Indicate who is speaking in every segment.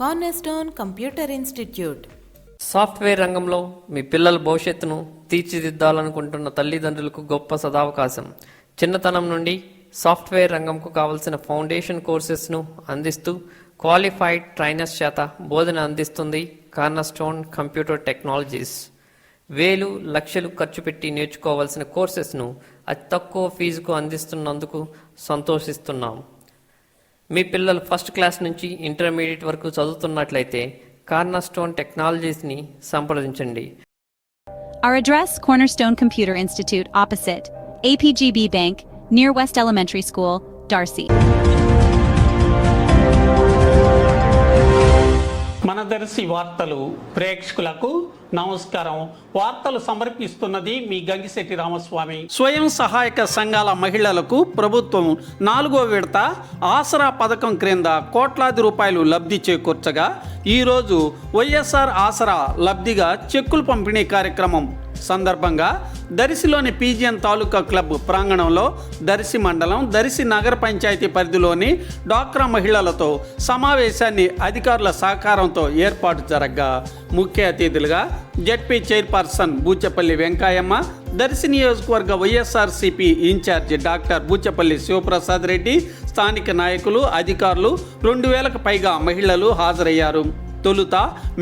Speaker 1: Cornerstone computer institute
Speaker 2: software రంగంలో మీ పిల్లల భవిష్యత్తును తీర్చిదిద్దాలనుకుంటున్న తల్లిదండ్రులకు గొప్ప సదావకాశం. చిన్నతనం నుండి సాఫ్ట్వేర్ రంగంకు కావలసిన ఫౌండేషన్ కోర్సెస్ను అందిస్తూ క్వాలిఫైడ్ ట్రైనర్స్ చేత బోధన అందిస్తుంది కార్నర్స్టోన్ కంప్యూటర్ టెక్నాలజీస్ వేలు లక్షలు ఖర్చు పెట్టి నేర్చుకోవాల్సిన కోర్సెస్ను అతి తక్కువ ఫీజుకు అందిస్తున్నందుకు సంతోషిస్తున్నాం. మీ పిల్లలు ఫస్ట్ క్లాస్ నుంచి ఇంటర్మీడియట్ వరకు చదువుతున్నట్లయితే కార్నర్స్టోన్ టెక్నాలజీస్ని సంప్రదించండి
Speaker 3: Our address Cornerstone Computer Institute opposite APGB Bank near West Elementary School, Darcy.
Speaker 4: మన వార్తలు ప్రేక్షకులకు నమస్కారం. వార్తలు సమర్పిస్తున్నది మీ గంగిశెట్టి రామస్వామి. స్వయం సహాయక సంఘాల మహిళలకు ప్రభుత్వం నాలుగో విడత ఆసరా పథకం క్రింద కోట్లాది రూపాయలు లబ్ధి చేకూర్చగా ఈరోజు వైఎస్ఆర్ ఆసరా లబ్ధిగా చెక్కులు పంపిణీ కార్యక్రమం సందర్భంగా దర్శిలోని పీజిఎన్ తాలూకా క్లబ్ ప్రాంగణంలో దర్శి మండలం దర్శి నగర పంచాయతీ పరిధిలోని డాక్రా మహిళలతో సమావేశాన్ని అధికారుల సహకారంతో ఏర్పాటు జరగ్గా. ముఖ్య అతిథులుగా జడ్పీ చైర్పర్సన్ బూచపల్లి వెంకాయమ్మ దర్శి నియోజకవర్గ YSRCP incharge doctor Buchepalli Shivaprasad Reddy స్థానిక నాయకులు అధికారులు రెండు వేలకు పైగా మహిళలు హాజరయ్యారు. తొలుత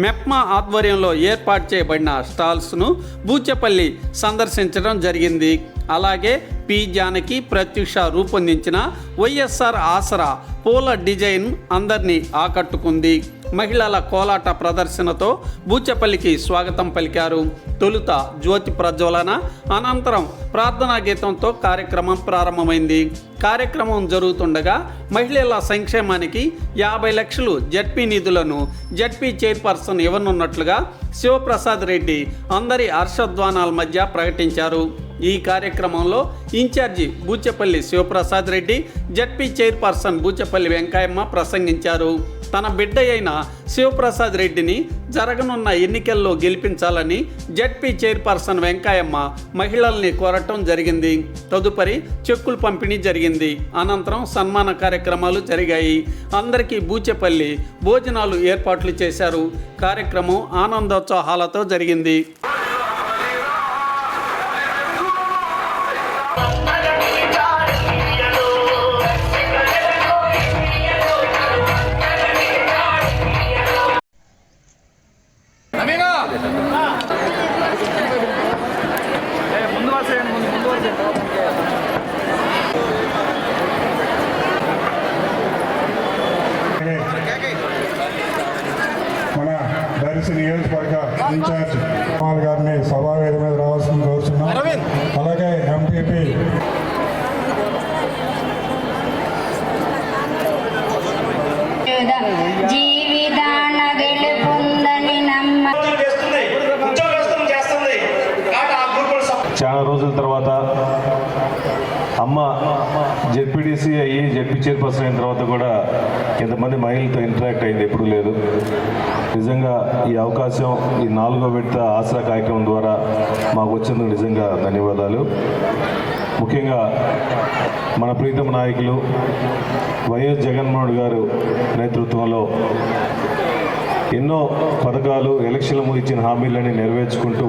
Speaker 4: మెప్మా ఆధ్వర్యంలో ఏర్పాటు చేయబడిన స్టాల్స్ను బూచెపల్లి సందర్శించడం జరిగింది. అలాగే పి జానకి ప్రత్యూష రూపొందించిన వైఎస్ఆర్ ఆసరా పూల డిజైన్ అందరినీ ఆకట్టుకుంది. మహిళల కోలాట ప్రదర్శనతో బూచెపల్లికి స్వాగతం పలికారు. తొలుత జ్యోతి ప్రజ్వలన అనంతరం ప్రార్థనా గీతంతో కార్యక్రమం ప్రారంభమైంది. కార్యక్రమం జరుగుతుండగా మహిళల సంక్షేమానికి యాభై లక్షలు జడ్పీ నిధులను జడ్పీ చైర్పర్సన్ ఇవ్వనున్నట్లుగా శివప్రసాద్ రెడ్డి అందరి హర్షధ్వానాల మధ్య ప్రకటించారు. ఈ కార్యక్రమంలో incharge Buchepalli Shivaprasad Reddy ZP chairperson Buchepalli Venkayamma ప్రసంగించారు. తన బిడ్డ అయిన శివప్రసాద్ రెడ్డిని జరగనున్న ఎన్నికల్లో గెలిపించాలని జడ్పీ చైర్పర్సన్ వెంకయ్యమ్మ మహిళల్ని కోరటం జరిగింది. తదుపరి చెక్కులు పంపిణీ జరిగింది. అనంతరం సన్మాన కార్యక్రమాలు జరిగాయి. అందరికీ బూచెపల్లి భోజనాలు ఏర్పాట్లు చేశారు. కార్యక్రమం ఆనందోత్సాహాలతో జరిగింది.
Speaker 5: దర్శి నియోజకవర్గ ఇన్ఛార్జ్ కుమార్ గారిని సభావేది మీద రావాల్సింది కోరుతున్నాం అలాగే ఎంపీపీ
Speaker 6: జీవితాన గెలుపొందని నమ్మ
Speaker 7: చాలా రోజుల తర్వాత అమ్మ జెడ్పీటీసీ అయ్యి జెడ్పీ చైర్పర్సన్ అయిన తర్వాత కూడా ఇంతమంది మహిళలతో ఇంటరాక్ట్ అయింది ఎప్పుడూ లేదు. నిజంగా ఈ అవకాశం ఈ నాలుగో విడత ఆసరా కార్యక్రమం ద్వారా మాకు వచ్చినందుకు నిజంగా ధన్యవాదాలు. ముఖ్యంగా మన ప్రీతమ నాయకులు వైఎస్ జగన్మోహన్ గారు నేతృత్వంలో ఎన్నో పథకాలు ఎలక్షన్ల ఇచ్చిన హామీలని నెరవేర్చుకుంటూ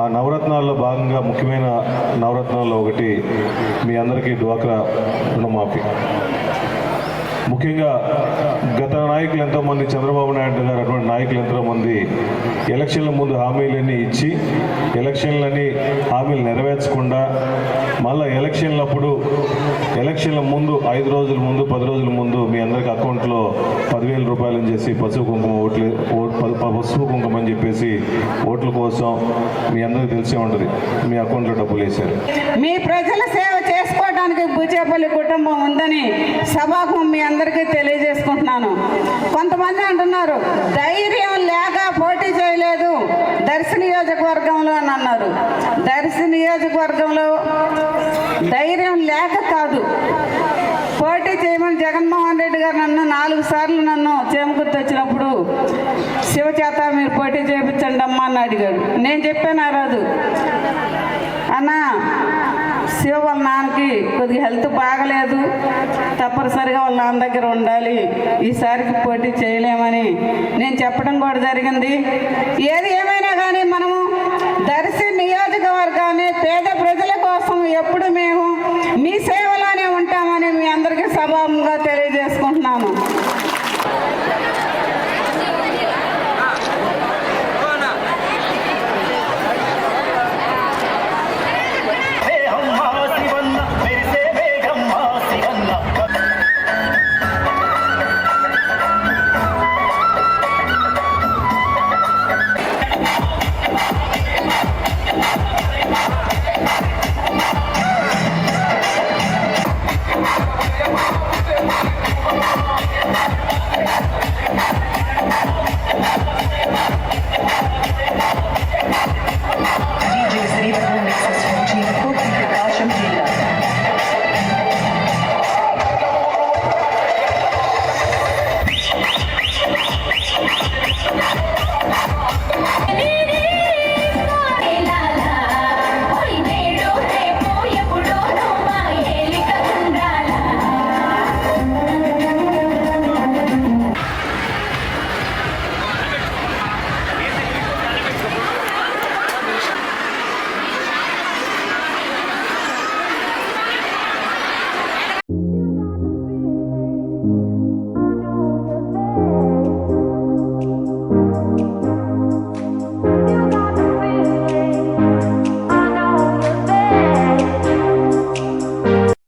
Speaker 7: ఆ నవరత్నాల్లో భాగంగా ముఖ్యమైన నవరత్నాల్లో ఒకటి మీ అందరికీ డ్వాక్రా రుణమాఫీ. ముఖ్యంగా గత నాయకులు ఎంతోమంది చంద్రబాబు నాయుడు గారు అటువంటి నాయకులు ఎంతోమంది ఎలక్షన్ల ముందు హామీలన్నీ ఇచ్చి ఎలక్షన్లని హామీలు నెరవేర్చకుండా మళ్ళీ ఎలక్షన్లప్పుడు ఎలక్షన్ల ముందు ఐదు రోజుల ముందు పది రోజుల ముందు మీ అందరికి అకౌంట్లో పదివేల రూపాయలని చేసి పసుపు కుంకుమ ఓట్లు ప- పసుపు కుంకుమ అని చెప్పేసి ఓట్ల కోసం మీ అందరికీ తెలిసే ఉంటుంది. మీ అకౌంట్లో డబ్బులు వేశారు.
Speaker 8: మీ ప్రజల సేవ చేసుకోవడానికి బుచేపల్లి కుటుంబం ఉందని సభాకు మీ అందరికీ తెలియజేసుకుంటున్నాను. కొంతమంది అంటున్నారు ధైర్యం లేక పోటీ చేయలేదు దర్శి నియోజకవర్గంలో అని అన్నారు. దర్శి నియోజకవర్గంలో ధైర్యం లేక కాదు. పోటీ చేయమని జగన్మోహన్ రెడ్డి గారు నన్ను నాలుగు సార్లు నన్ను చేమకుర్తి వచ్చినప్పుడు శివచేత మీరు పోటీ చేయించండి అమ్మా అని అడిగాడు. నేను చెప్పాను ఆ రోజు అన్నా శివ వాళ్ళ నాన్నకి కొద్దిగా హెల్త్ బాగలేదు. తప్పనిసరిగా వాళ్ళ నాన్న దగ్గర ఉండాలి. ఈసారికి పోటీ చేయలేమని నేను చెప్పడం కూడా జరిగింది. ఏది ఏమైనా కానీ మనము దర్శి నియోజకవర్గాన్ని పేద ప్రజల కోసం ఎప్పుడు మేము మీ సేవలోనే ఉంటామని మీ అందరికీ సభాముగా